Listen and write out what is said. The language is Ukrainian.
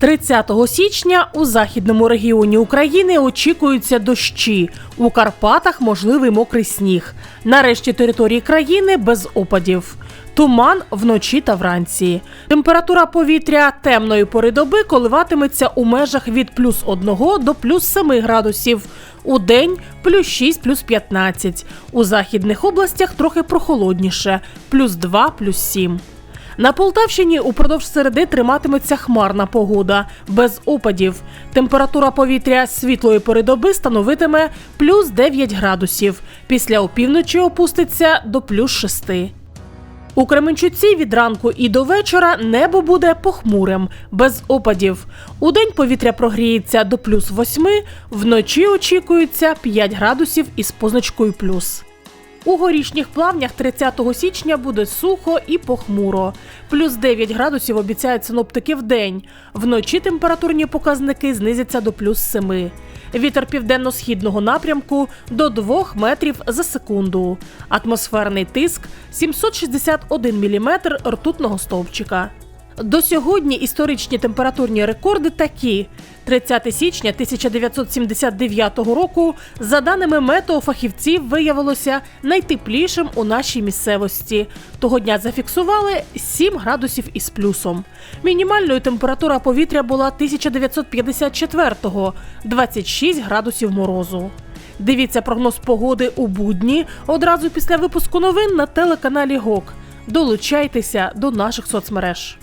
30 січня у західному регіоні України очікуються дощі. У Карпатах можливий мокрий сніг. Нарешті території країни без опадів. Туман вночі та вранці. Температура повітря темної пори доби коливатиметься у межах від плюс 1 до плюс 7 градусів. У день плюс 6, плюс 15. У західних областях трохи прохолодніше плюс 2, плюс 7. На Полтавщині упродовж середи триматиметься хмарна погода, без опадів. Температура повітря світлої пори доби становитиме плюс 9 градусів. Після опівночі опуститься до плюс 6. У Кременчуці від ранку і до вечора небо буде похмурим, без опадів. Удень повітря прогріється до плюс 8, вночі очікується 5 градусів із позначкою плюс. У горішніх плавнях 30 січня буде сухо і похмуро. Плюс 9 градусів обіцяють синоптики в день. Вночі температурні показники знизяться до плюс 7. Вітер південно-східного напрямку до 2 метрів за секунду. Атмосферний тиск 761 міліметр ртутного стовпчика. До сьогодні історичні температурні рекорди такі: 30 січня 1979 року, за даними метеофахівців, виявилося найтеплішим у нашій місцевості. Того дня зафіксували 7 градусів із плюсом. Мінімальною температура повітря була 1954-го – 26 градусів морозу. Дивіться прогноз погоди у будні одразу після випуску новин на телеканалі ГОК. Долучайтеся до наших соцмереж.